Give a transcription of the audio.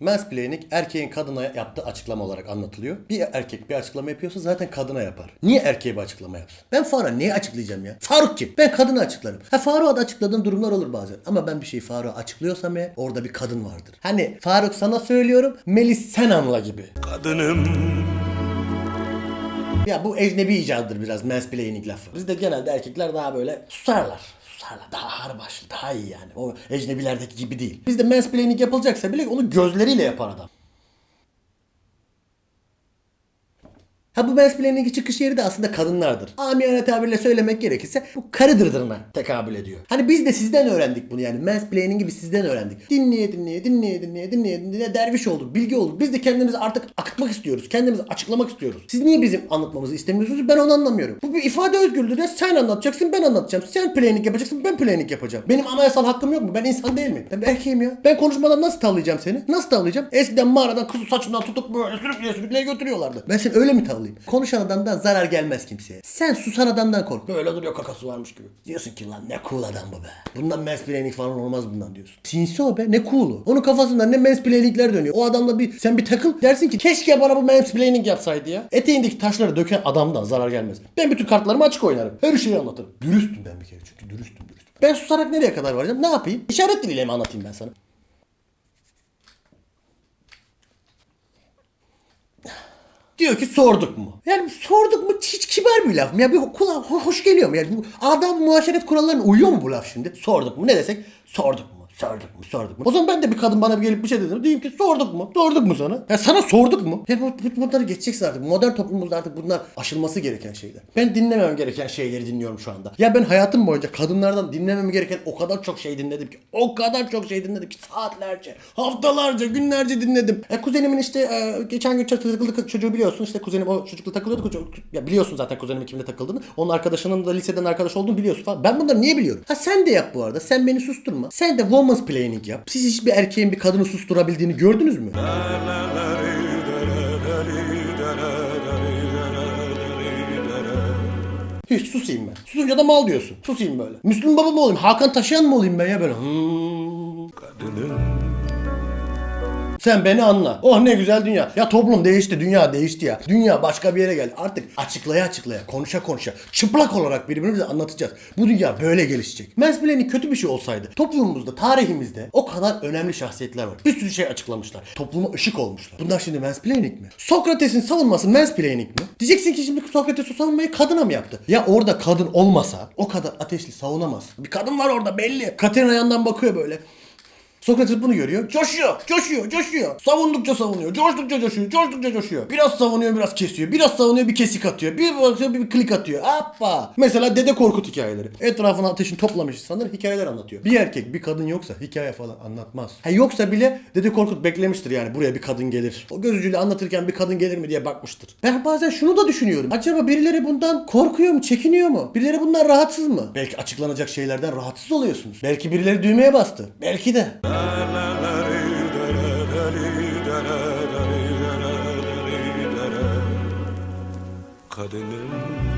Mansplaining erkeğin kadına yaptığı açıklama olarak anlatılıyor. Bir erkek bir açıklama yapıyorsa zaten kadına yapar. Niye erkeğe bir açıklama yapsın? Ben Faruk'a neyi açıklayacağım ya? Faruk kim? Ben kadını açıklarım. Ha Faruk'a da açıkladığım durumlar olur bazen. Ama ben bir şeyi Faruk'a açıklıyorsam eğer orada bir kadın vardır. Hani Faruk sana söylüyorum Melis sen anla gibi. Kadınım Ya bu ecnebi icadıdır biraz mansplaining lafı. Bizde genelde erkekler daha böyle susarlar. Susarlar. Daha ağır başlı, daha iyi yani. O ecnebilerdeki gibi değil. Bizde mansplaining yapılacaksa bile onu gözleriyle yapar adam. Ha bu mansplaining'in çıkış yeri de aslında kadınlardır. Amiyane tabirle söylemek gerekirse bu karı dırdırına tekabül ediyor. Hani biz de sizden öğrendik bunu yani mansplaining'i biz sizden öğrendik. Dinleye dinleye dinleye dinleye dinleye dinleye derviş olduk, bilgi olduk. Biz de kendimizi artık akıtmak istiyoruz. Kendimizi açıklamak istiyoruz. Siz niye bizim anlatmamızı istemiyorsunuz ben onu anlamıyorum. Bu bir ifade özgürlüğü ya sen anlatacaksın ben anlatacağım. Sen planning yapacaksın ben planning yapacağım. Benim anayasal hakkım yok mu? Ben insan değil miyim? Ben erkeğim ya. Ben konuşmadan nasıl tavlayacağım seni? Nasıl tavlayacağım? Eskiden mağaradan kızı saçından tutup böyle sürükleye sürükleye götürüyorlardı. Ben seni öyle mi tavlayayım? Konuşan adamdan zarar gelmez kimseye. Sen susan adamdan kork. Böyle duruyor kakası varmış gibi. Diyorsun ki lan ne cool adam bu be. Bundan mansplaining falan olmaz bundan diyorsun. Sinsi o be ne cool'u. Onun kafasında ne mansplainingler dönüyor. O adamla bir sen bir takıl dersin ki keşke bana bu mansplaining yapsaydı ya. Eteğindeki taşları döken adamdan zarar gelmez. Ben bütün kartlarımı açık oynarım. Her şeyi anlatırım. Dürüstüm ben bir kere çünkü dürüstüm dürüstüm. Ben susarak nereye kadar varacağım? Ne yapayım? İşaret diliyle mi anlatayım ben sana? Diyor ki sorduk mu? Yani sorduk mu hiç kibar bir laf mı? Ya bir kulağa ho- hoş geliyor mu? Yani adam muhaşeret kurallarına uyuyor mu bu laf şimdi? Sorduk mu? Ne desek? Sorduk mu? Sorduk mu? Sorduk mu? O zaman ben de bir kadın bana gelip bir şey dedim. Diyeyim ki sorduk mu? Sorduk mu sana? Ya sana sorduk mu? Ya bu, bu- bunları geçeceksin artık. Modern toplumumuzda artık bunlar aşılması gereken şeyler. Ben dinlemem gereken şeyleri dinliyorum şu anda. Ya ben hayatım boyunca kadınlardan dinlemem gereken o kadar çok şey dinledim ki. O kadar çok şey dinledim ki saatlerce, haftalarca, günlerce dinledim. E, kuzenimin işte e, geçen gün takıldığı çocuğu biliyorsun. İşte kuzenim o çocukla takılıyordu. Çocuk, ya biliyorsun zaten kuzenimin kimle takıldığını. Onun arkadaşının da liseden arkadaş olduğunu biliyorsun falan. Ben bunları niye biliyorum? Ha sen de yap bu arada. Sen beni susturma. Sen de woman's planning yap. Siz hiçbir erkeğin bir kadını susturabildiğini gördünüz mü? Hiç susayım ben. Susunca da mal diyorsun. Susayım böyle. Müslüm Baba mı olayım? Hakan Taşıyan mı olayım ben ya böyle? Hmm. Kadınım Sen beni anla. Oh ne güzel dünya. Ya toplum değişti, dünya değişti ya. Dünya başka bir yere geldi. Artık açıklaya açıklaya, konuşa konuşa, çıplak olarak birbirimize anlatacağız. Bu dünya böyle gelişecek. Mansplaining kötü bir şey olsaydı, toplumumuzda, tarihimizde o kadar önemli şahsiyetler var. Bir sürü şey açıklamışlar. Topluma ışık olmuşlar. Bunlar şimdi mansplaining mi? Sokrates'in savunması mansplaining mi? Diyeceksin ki şimdi Sokrates o savunmayı kadına mı yaptı? Ya orada kadın olmasa o kadar ateşli savunamaz. Bir kadın var orada belli. Katerina yandan bakıyor böyle. Sokrates bunu görüyor. Coşuyor, coşuyor, coşuyor. Savundukça savunuyor, coştukça coşuyor, coştukça coşuyor. Biraz savunuyor, biraz kesiyor. Biraz savunuyor, bir kesik atıyor. Bir bakıyor, bir, klik atıyor. Hoppa. Mesela Dede Korkut hikayeleri. Etrafına ateşini toplamış insanlar hikayeler anlatıyor. Bir erkek, bir kadın yoksa hikaye falan anlatmaz. Ha yoksa bile Dede Korkut beklemiştir yani buraya bir kadın gelir. O göz ucuyla anlatırken bir kadın gelir mi diye bakmıştır. Ben bazen şunu da düşünüyorum. Acaba birileri bundan korkuyor mu, çekiniyor mu? Birileri bundan rahatsız mı? Belki açıklanacak şeylerden rahatsız oluyorsunuz. Belki birileri düğmeye bastı. Belki de. kadınım